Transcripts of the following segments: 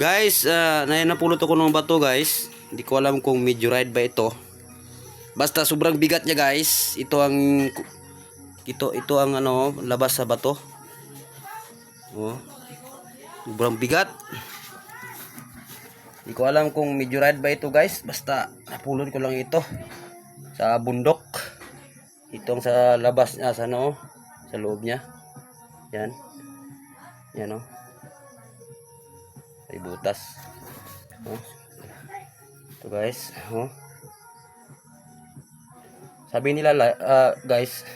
Guys, uh, napulot ako ng bato guys. Hindi ko alam kung medyo ride ba ito. Basta sobrang bigat niya guys. Ito ang ito ito ang ano labas sa bato. Oh. Sobrang bigat. Hindi ko alam kung medyo ride ba ito guys. Basta napulot ko lang ito sa bundok. Itong sa labas niya sa ano sa loob niya. Yan. Yan oh. Ay butas. Oh. Ito guys, oh. Sabi nila la- ah, guys,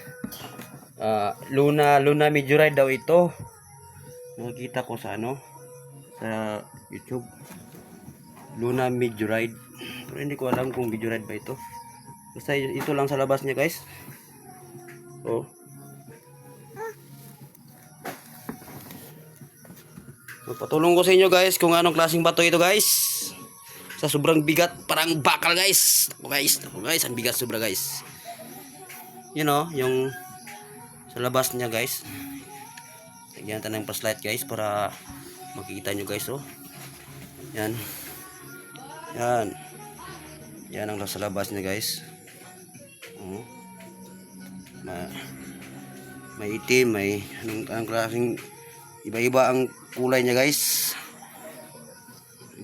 ah, Luna Luna medyo ride daw ito. Nakikita ko sa ano sa YouTube. Luna medyo ride. Pero hindi ko alam kung video ride ba ito. Basta ito lang sa labas niya guys. Oh. Patulong ko sa inyo guys kung anong klaseng bato ito guys. Sa sobrang bigat, parang bakal guys. Ako guys, ako guys, ang bigat sobra guys. You know, yung sa labas niya guys. Lagyan natin ng flashlight guys para makikita nyo guys oh. Yan. Yan. Yan ang sa labas niya guys. Oh. Ma may itim, may anong, anong klaseng iba-iba ang kulay niya guys.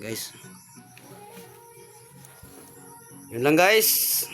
Guys. Yun lang guys.